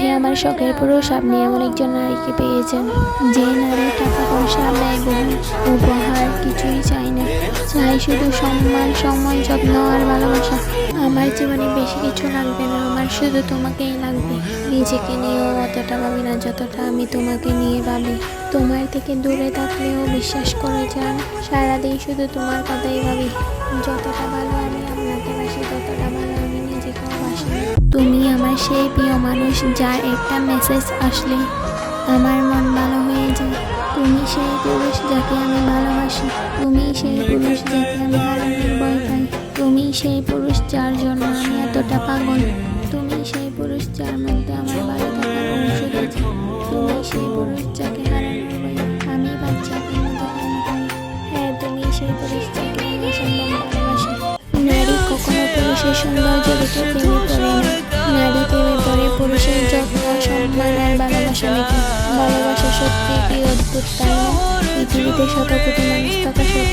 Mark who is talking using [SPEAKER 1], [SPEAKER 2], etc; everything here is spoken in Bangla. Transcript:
[SPEAKER 1] হে আমার শখের পুরুষ আপনি এমন একজন নারীকে পেয়েছেন। যে নারী টাকা পয়সা ব্যয়বহুল উপহার কিছুই চাই না। চাই শুধু সম্মান সম্মান, যত্ন আর ভালোবাসা। আমার জীবনে বেশি কিছু লাগবে না, আমার শুধু তোমাকেই লাগবে। নিজেকে নিয়েও অতটা ভাবি না, যতটা আমি তোমাকে নিয়ে ভাবি। তোমার থেকে দূরে থাকলেও বিশ্বাস করে যান সারাদিন শুধু তোমার কথাই ভাবি। যতটা তুমি আমার সেই প্রিয় মানুষ যার একটা মেসেজ আসলে আমার মন ভালো হয়ে যায়। তুমি সেই পুরুষ যাকে আমি ভালোবাসি। তুমি সেই পুরুষ যাকে আমি হারানোর ভয় পাই। তুমি সেই পুরুষ যার জন্য আমি এতটা পাগল। তুমি সেই পুরুষ যার মধ্যে আমার ভালো থাকার অংশ রয়েছে তুমি সেই পুরুষ যাকে হারানোর ভয় আমি প্রেম হ্যাঁ তুমি সেই পুরুষ যাকে আমি সম্ভব ভালোবাসি। নারী কখনো পুরুষের সৌন্দর্য দেখে প্রেমে পড়ে না। পুরুষের যত্ন সম্মান আর ভালোবাসা দেখে ভালোবাসা সত্যি অদ্ভুত, তাই পৃথিবীতে শত কোটি মানুষ থাকা